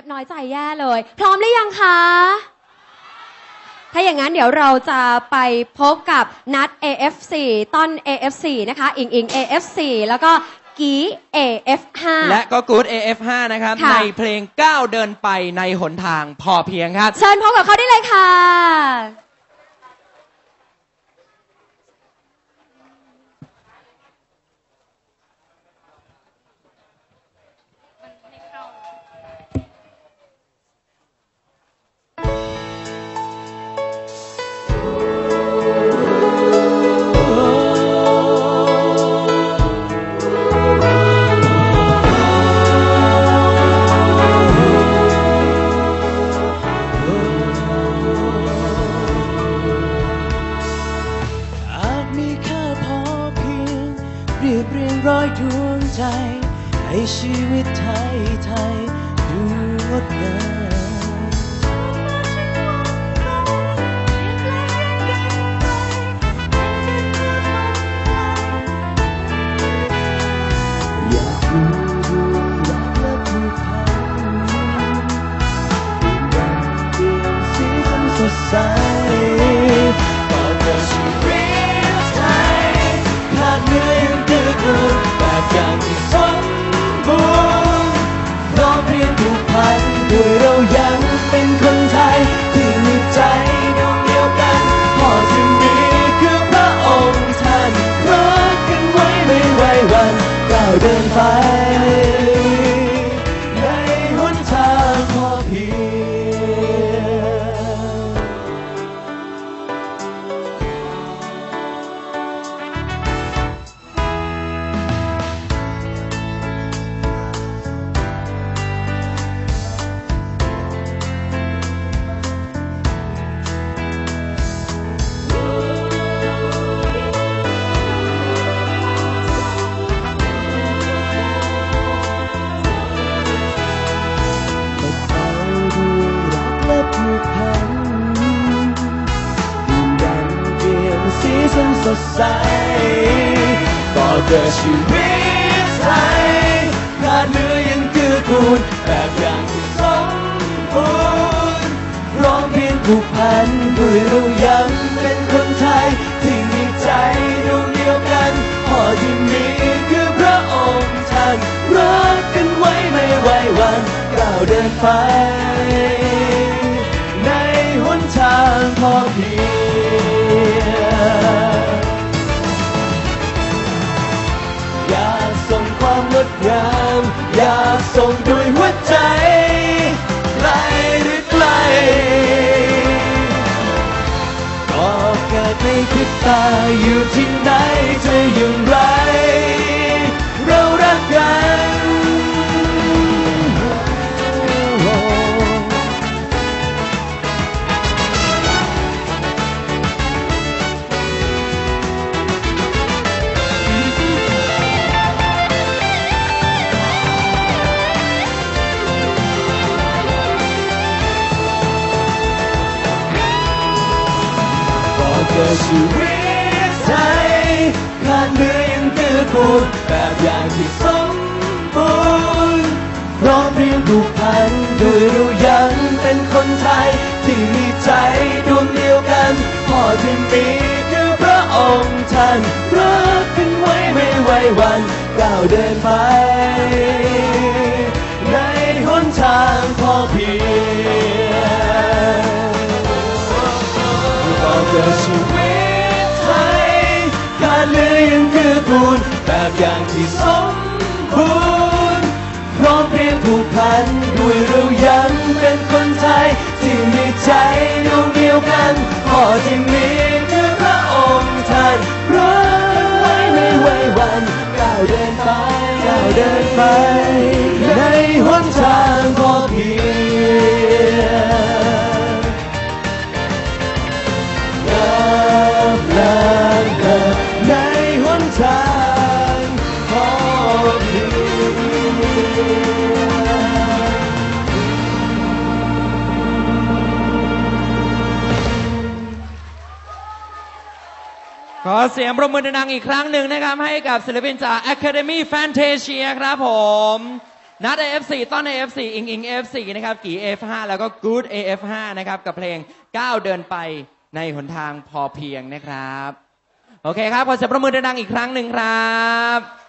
ฟน้อยใจแย่เลย พร้อมหรือยังคะ ถ้าอย่างนั้นเดี๋ยวเราจะไปพบกับนัด AF4 ต้น AF4 นะคะ อิงอิง AF4 แล้วก็กี AF5 และก็กู๊ด AF5 นะครับ ค่ะ ในเพลงก้าวเดินไปในหนทางพอเพียงครับ เชิญพบกับเขาได้เลยค่ะ ดวงใจ ให้ชีวิตไทยไทยดูงดงามอยากดูรักและผูกพันดังเพีย สดใสต่อเกิดชีวิตไทยขาดเหลือยังเกื้อกูลแบบอย่างที่สมบูรณ์ร้อมเพียงผูกพันด้วยเรายังเป็นคนไทย ที่มีใจดวงเดียวกันพอที่มีคือพระองค์ท่านรักกันไว้ไม่ไหววันก้าวเดินไป ในหนทางพอเพีย ดงาม อยากส่งด้วยหัวใจไกลหรือไกลก็เกิดในพริบตาอยู่ที่ไหนจะอย่างไร เรารักกัน เกิดชีวิตไทยขาดเหลือยังเกื้อกูลแบบอย่างที่สมบูรณ์พราะเพียงผูกพันด้วยเรายังเป็นคนไทย ที่มีใจดวงเดียวกันพอที่มีคือพระองค์ท่านรักกันไว้ไม่ไหววันก้าวเดินไป ในหนทางพอเพีย เกิดชีวิตไทยการเลือยังคือกูลแบบอย่างที่สมบูรณ์พร้อมเพรียงผูกพันด้วยเรายังเป็นคนไทย ที่มีใจดวงเดียวกันพอที่มี เสียงประมือดังๆอีกครั้งหนึ่งนะครับ ให้กับศิลปินจาก Academy Fantasia ครับผมนัด AF4 ต้อน AF4 อิงอิง AF4 นะครับ กี่ AF5 แล้วก็ Good AF5 นะครับ กับเพลงก้าวเดินไปในหนทางพอเพียงนะครับ โอเคครับ ขอเสียงประมือดังๆอีกครั้งหนึ่งครับ